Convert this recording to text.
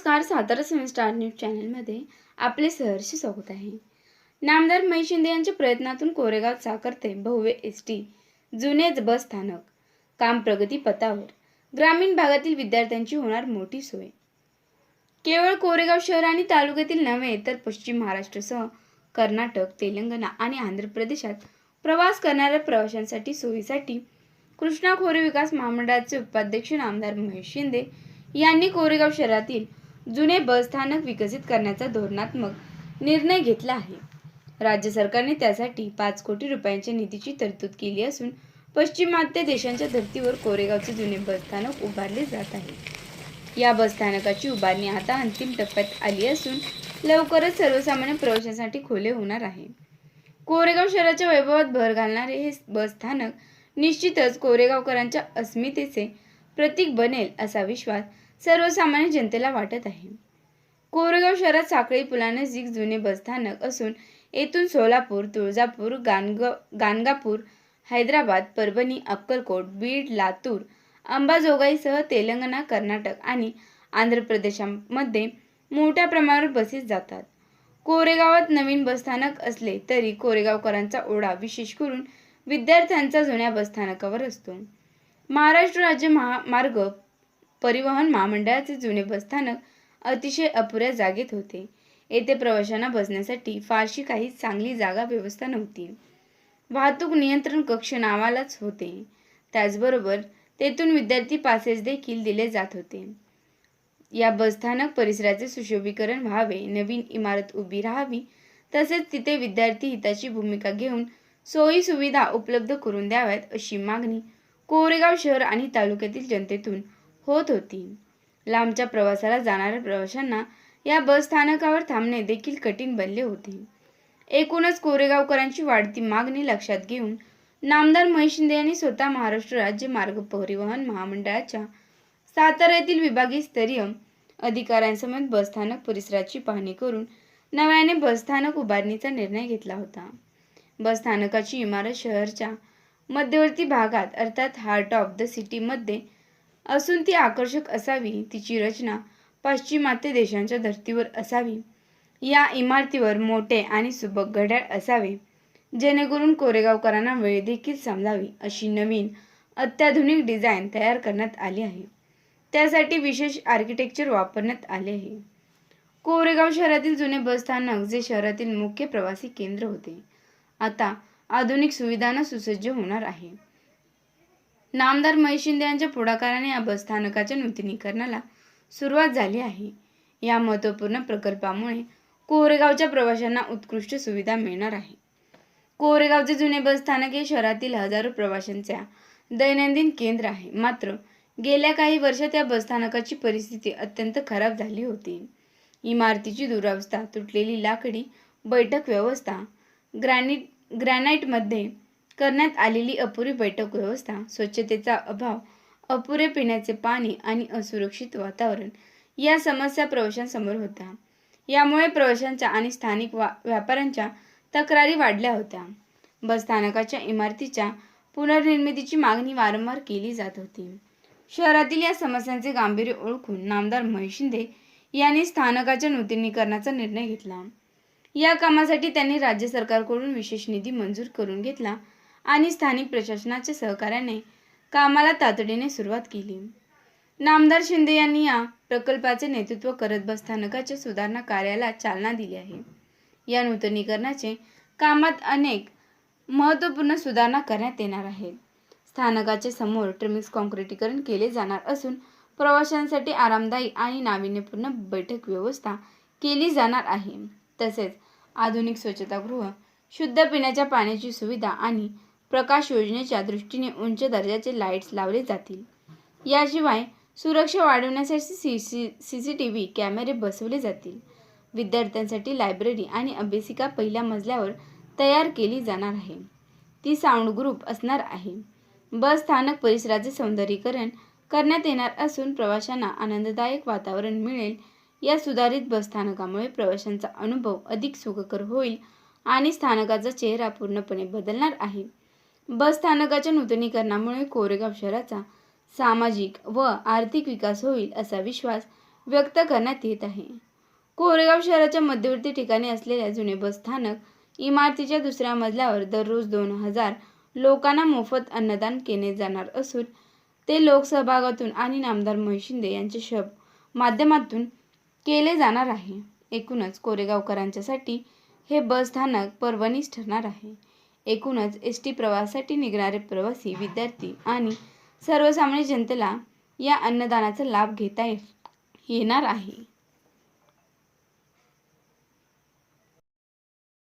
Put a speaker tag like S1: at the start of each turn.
S1: नमस्कार सातारा सेवन star news चॅनलमध्ये आपले सहर्ष स्वागत आहे. नामदार महेश शिंदे यांच्या प्रयत्नातून कोरेगाव साकरते भव्य एस टी जुनेच बस स्थानक काम प्रगती पथावर ग्रामीण भागातील विद्यार्थ्यांची होणार मोठी सोय. केवळ कोरेगाव शहर आणि तालुक्यातील नव्हे तर पश्चिम महाराष्ट्रसह कर्नाटक तेलंगणा आणि आंध्र प्रदेशात प्रवास करणाऱ्या प्रवाशांसाठी सोयीसाठी कृष्णा खोरे विकास महामंडळाचे उपाध्यक्ष नामदार महेश शिंदे यांनी कोरेगाव शहरातील जुने बस स्थानक विकसित करण्याचा धोरणात्मक निर्णय घेतला आहे. राज्य सरकारने त्यासाठी पाच कोटी रुपयांच्या निधीची तरतूद केली असून पश्चिमात्य देशांच्या धर्तीवर कोरेगावचे जुने बसस्थानक उभारले जात आहे. या बस स्थानकाची उभारणी आता अंतिम टप्प्यात आली असून लवकरच सर्वसामान्य प्रवाशांसाठी खुले होणार आहे. कोरेगाव शहराच्या वैभवात भर घालणारे हे बस स्थानक निश्चितच कोरेगावकरांच्या अस्मितेचे प्रतीक बनेल असा विश्वास सर्वसामान्य जनतेला वाटत आहे. कोरेगाव शहरात साखळी पुलानजीक जुने बसस्थानक असून येथून सोलापूर तुळजापूर गाणग गाणगापूर हैदराबाद परभणी अक्कलकोट बीड लातूर अंबाजोगाईसह तेलंगणा कर्नाटक आणि आंध्र प्रदेशामध्ये मोठ्या प्रमाणावर बसेस जातात. कोरेगावात नवीन बसस्थानक असले तरी कोरेगावकरांचा ओढा विशेष करून विद्यार्थ्यांचा जुन्या बसस्थानकावर असतो. महाराष्ट्र राज्य महामार्ग परिवहन महामंडळाचे जुने बसस्थानक अतिशय अपुऱ्या जागेत होते. येथे प्रवाशांना बसण्यासाठी फारशी काही चांगली जागा व्यवस्था नव्हती. वाहतूक नियंत्रण कक्ष नावालाच होते. त्याचबरोबर तेथून विद्यार्थी पासेस देखील दिले जात होते. या बसस्थानक परिसराचे सुशोभीकरण व्हावे नवीन इमारत उभी राहावी तसेच तिथे विद्यार्थी हिताची भूमिका घेऊन सोयी सुविधा उपलब्ध करून द्याव्यात अशी मागणी कोरेगाव शहर आणि तालुक्यातील जनतेतून होत होती. लांबच्या प्रवासाला जाणाऱ्या प्रवाशांना या बस स्थानकावर थांबणे देखील कठीण बनले होते. एकूणच कोरेगावकरांची वाढती मागणी लक्षात घेऊन नामदार महेश शिंदे यांनी स्वतः महाराष्ट्र राज्य मार्ग परिवहन महामंडळाच्या सातारा येथील विभागीय स्तरीय अधिकाऱ्यांसमेत बसस्थानक परिसराची पाहणी करून नव्याने बसस्थानक उभारणीचा निर्णय घेतला होता. बसस्थानकाची इमारत शहरच्या मध्यवर्ती भागात अर्थात हार्ट ऑफ द सिटीमध्ये असून ती आकर्षक असावी तिची रचना पाश्चिमात्य देशांच्या धर्तीवर असावी. या इमारतीवर मोठे आणि सुबक घड्याळ असावे. जेणेकरून कोरेगावकरांना वेळ देखील समजावी अशी नवीन अत्याधुनिक डिझाईन तयार करण्यात आली आहे. त्यासाठी विशेष आर्किटेक्चर वापरण्यात आले आहे. कोरेगाव शहरातील जुने बसस्थानक जे शहरातील मुख्य प्रवासी केंद्र होते. आता आधुनिक सुविधांना सुसज्ज होणार आहे. नामदार महेश शिंदे यांच्या पुढाकाराने या बसस्थानकाच्या नूतनीकरणाला सुरुवात झाली आहे. या महत्त्वपूर्ण प्रकल्पामुळे कोरेगावच्या प्रवाशांना उत्कृष्ट सुविधा मिळणार आहे. कोरेगावचे जुने बसस्थानक हे शहरातील हजारो प्रवाशांच्या दैनंदिन केंद्र आहे. मात्र गेल्या काही वर्षात या बसस्थानकाची परिस्थिती अत्यंत खराब झाली होती. इमारतीची दुरावस्था तुटलेली लाकडी बैठक व्यवस्था ग्रॅनिट ग्रॅनाईटमध्ये करण्यात आलेली अपुरी बैठक व्यवस्था स्वच्छतेचा अभाव अपुरे पिण्याचे पाणी आणि असुरक्षित वातावरण या समस्या प्रवाशांसमोर होत्या. यामुळे प्रवाशांच्या आणि स्थानिक वा व्यापाऱ्यांच्या तक्रारी वाढल्या होत्या. बसस्थानकाच्या इमारतीच्या पुनर्निर्मितीची मागणी वारंवार केली जात होती. शहरातील या समस्यांचे गांभीर्य ओळखून नामदार महेश शिंदे यांनी स्थानकाच्या नूतनीकरणाचा निर्णय घेतला. या कामासाठी त्यांनी राज्य सरकारकडून विशेष निधी मंजूर करून घेतला आणि स्थानिक प्रशासनाच्या सहकार्याने कामाला तातडीने सुरुवात केली. नामदार शिंदे यांनी या प्रकल्पाचे नेतृत्व करत बसस्थानकाच्या सुधारणा कार्याला चालना दिली आहे. या नूतनीकरणाचे कामात अनेक महत्त्वपूर्ण सुधारणा करण्यात येणार आहेत. स्थानकाच्या समोर ट्रिमिक्स कॉन्क्रिटीकरण केले जाणार असून प्रवाशांसाठी आरामदायी आणि नाविन्यपूर्ण बैठक व्यवस्था केली जाणार आहे. तसेच आधुनिक स्वच्छतागृह शुद्ध पिण्याच्या पाण्याची सुविधा आणि प्रकाश योजनेच्या दृष्टीने उंच दर्जाचे लाईट्स लावले जातील. याशिवाय सुरक्षा वाढवण्यासाठी C C C C T V कॅमेरे बसवले जातील. विद्यार्थ्यांसाठी लायब्ररी आणि अभ्यासिका पहिल्या मजल्यावर तयार केली जाणार आहे. ती साऊंड ग्रुप असणार आहे. बस स्थानक परिसराचे सौंदर्यीकरण करण्यात येणार असून प्रवाशांना आनंददायक वातावरण मिळेल. या सुधारित बसस्थानकामुळे प्रवाशांचा अनुभव अधिक सुखकर होईल आणि स्थानकाचा चेहरा पूर्णपणे बदलणार आहे. बस स्थानकाच्या नूतनीकरणामुळे कोरेगाव शहराचा सामाजिक व आर्थिक विकास होईल असा विश्वास व्यक्त करण्यात येत आहे. कोरेगाव शहराच्या मध्यवर्ती ठिकाणी असलेल्या जुने बस स्थानक इमारतीच्या दुसऱ्या मजल्यावर दररोज दोन हजार लोकांना मोफत अन्नदान केले जाणार असून ते लोकसहभागातून आणि नामदार मोहित शिंदे यांच्या शब माध्यमातून केले जाणार आहे. एकूणच कोरेगावकरांच्यासाठी हे बस स्थानक पर्वणीच ठरणार आहे. एकूणच एस टी प्रवासासाठी निघणारे प्रवासी विद्यार्थी आणि सर्वसामान्य जनतेला या अन्नदानाचा लाभ घेता ये- येणार आहे.